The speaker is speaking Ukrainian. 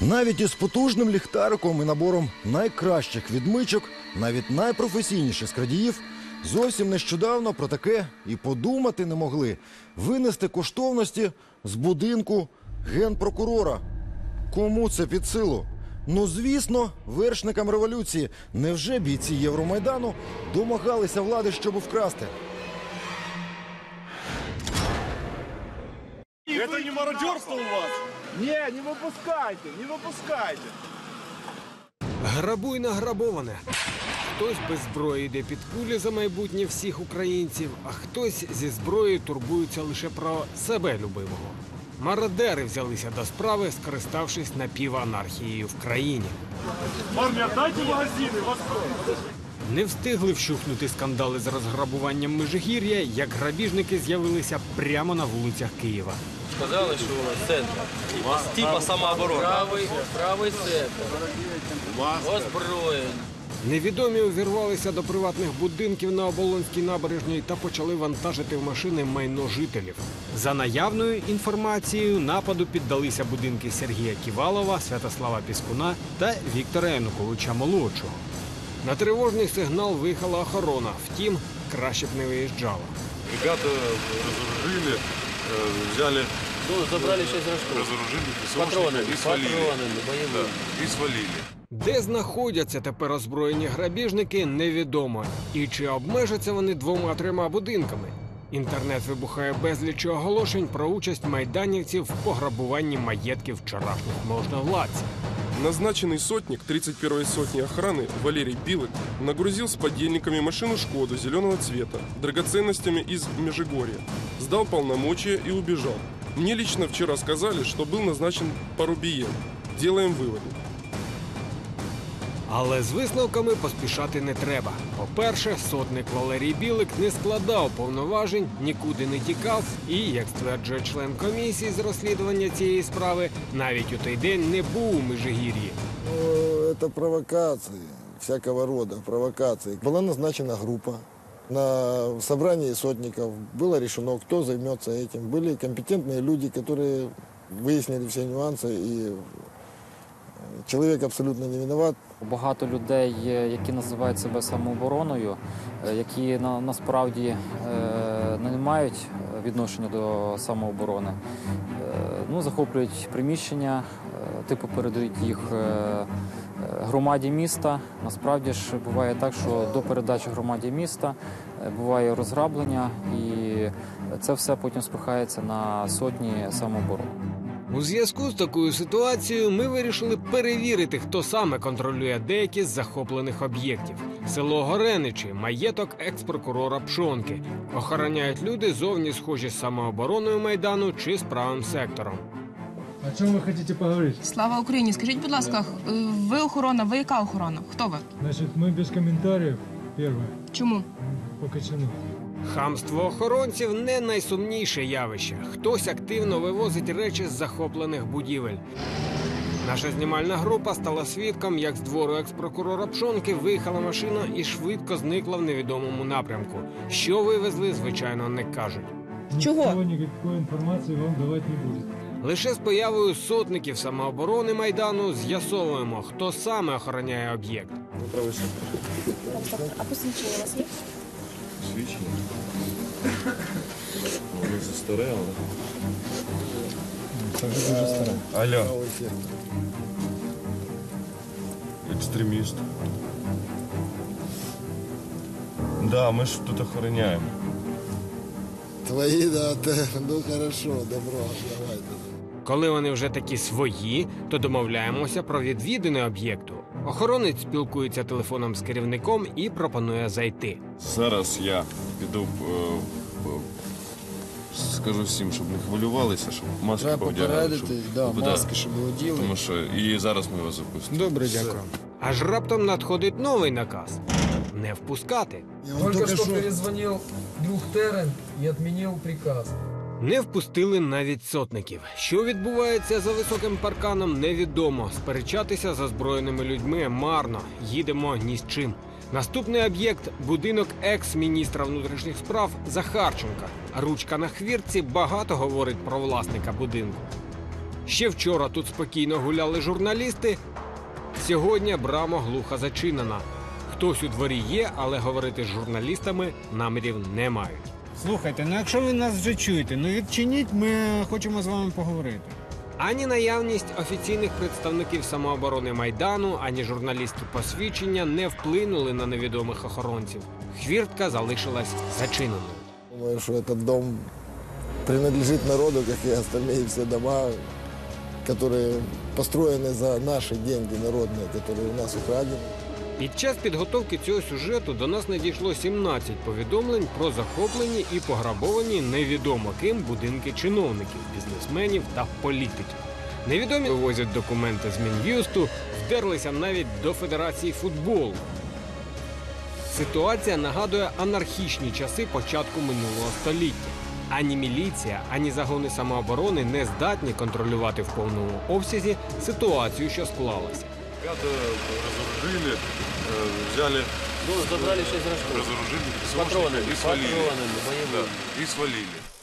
Навіть із потужним ліхтариком і набором найкращих відмичок, навіть найпрофесійніші з крадіїв, зовсім нещодавно про таке і подумати не могли винести коштовності з будинку генпрокурора. Кому це під силу? Ну, звісно, вершникам революції. Невже бійці Євромайдану домагалися влади, щоб вкрасти? Это не мародерство у вас? Не, не выпускайте, не выпускайте. Грабуй награбоване. Хтось без зброї йде під кулі за майбутнє всіх українців, а хтось зі зброєю турбується лише про себе любимого. Мародери взялися до справи, скориставшись напіванархією в країні. Парни, отдайте магазины, вас не встигли вщухнути скандали з розграбуванням Межигір'я, як грабіжники з'явилися прямо на вулицях Києва. Сказали, що у нас центр. Типа, самооборона. Правий, правий сектор. Озброєнь. Невідомі увірвалися до приватних будинків на Оболонській набережній та почали вантажити в машини майно жителів. За наявною інформацією, нападу піддалися будинки Сергія Ківалова, Святослава Піскуна та Віктора Януковича Молодшого. На тривожний сигнал виїхала охорона, втім, краще б не виїжджала. Ребята разоружили, э, взяли, Ну, забрали 6 рожков. разоружили Патронами, свалили. патронами, боевыми. Да, и свалили. Де знаходяться тепер озброєні грабіжники, невідомо. І чи обмежаться вони двома-трьома будинками. Інтернет вибухає безліч оголошень про участь майданівців в пограбуванні маєтків вчорашніх можновладців. Назначенный сотник 31-й сотни охраны Валерий Билык нагрузил с подельниками машину «Шкоду» зеленого цвета, драгоценностями из Межигорья, сдал полномочия и убежал. Мне лично вчера сказали, что был назначен Парубиен. Делаем выводы. Але з висновками поспішати не треба. По-перше, сотник Валерій Білик не складав повноважень, нікуди не тікав і, як стверджує член комісії з розслідування цієї справи, навіть у той день не був у Межигір'ї. Ну, это провокации, всякого рода провокации. Была назначена группа. На собрании сотников было решено, кто займется этим. Были компетентные люди, которые выяснили все нюансы, и человек абсолютно не виноват. Багато людей, е, які називають себе самообороною, е, які на, насправді е, не мають відношення до самооборони, ну, захоплюють приміщення, типу передають їх громаді міста. Насправді ж буває так, що до передачі громаді міста буває розграблення, і це все потім спихається на сотні самооборони. У зв'язку з такою ситуацією ми вирішили перевірити, хто саме контролює деякі з захоплених об'єктів. Село Гореничі, маєток екс-прокурора Пшонки. Охороняють люди зовні схожі з самообороною майдану чи з правим сектором. О чем вы хотите поговорить? Слава Україні! Скажіть, будь ласка, ви охорона, ви яка охорона? Хто ви? Значит, мы без комментариев. Первое. Чому? По Качану. Хамство охоронців не найсумніше явище. Хтось активно вивозить речі з захоплених будівель. Наша знімальна група стала свідком, як з двору екс-прокурора Пшонки виїхала машина і швидко зникла в невідомому напрямку. Що вивезли, звичайно, не кажуть. Чего? Никто никакой информации вам давать не будет. Лише з появою сотників самооборони майдану з'ясовуємо, хто саме охороняє об'єкт. А посвідчення у вас є? Свідчення. Вони застарели. Это уже дуже старое. Алло, Правый сектор. екстреміст. Да, ми ж тут охороняємо. Твои, да, ты, ну хорошо, добро, давай. Коли вони вже такі свої, то домовляємося про відвідини об'єкту. Охоронець спілкується телефоном з керівником і пропонує зайти. Зараз я піду, е, скажу всім, щоб не хвилювалися, щоб маски Треба повдягали. попередити, да, маски, щоб оділи. Тому що і зараз ми вас запустимо. Добре, дякую. Аж раптом надходить новий наказ не впускати. Я только что... перезвонил друг Терен и отменил приказ. Не впустили навіть сотників. Що відбувається за високим парканом, невідомо. Сперечатися з озброєними людьми марно. Їдемо ні з чим. Наступний об'єкт будинок екс-міністра внутрішніх справ Захарченка. Ручка на хвіртці багато говорить про власника будинку. Ще вчора тут спокійно гуляли журналісти. Сьогодні брама глухо зачинена. Хтось у дворі є, але говорити з журналістами намірів не мають. Слухайте, ну якщо ви нас вже чуєте, ну відчиніть, ми хочемо з вами поговорити. Ані наявність офіційних представників самооборони Майдану, ані журналістські посвідчення не вплинули на невідомих охоронців. Хвіртка залишилась зачиненою. Думаю, что этот дом принадлежит народу, как и остальные все дома, которые построены за наши деньги народные, которые у нас украдены. Під час підготовки цього сюжету до нас надійшло 17 повідомлень про захоплені і пограбовані невідомо ким будинки чиновників, бізнесменів та політиків. Невідомі вивозять документи з Мін'юсту, вдерлися навіть до Федерації футболу. Ситуація нагадує анархічні часи початку минулого століття. Ані міліція, ані загони самооборони не здатні контролювати в повному обсязі ситуацію, що склалася. Ребята разоружили, э, взяли, Ну, забрали 6 рожков. разоружили С патронами, и свалили. патронами. Да, и свалили.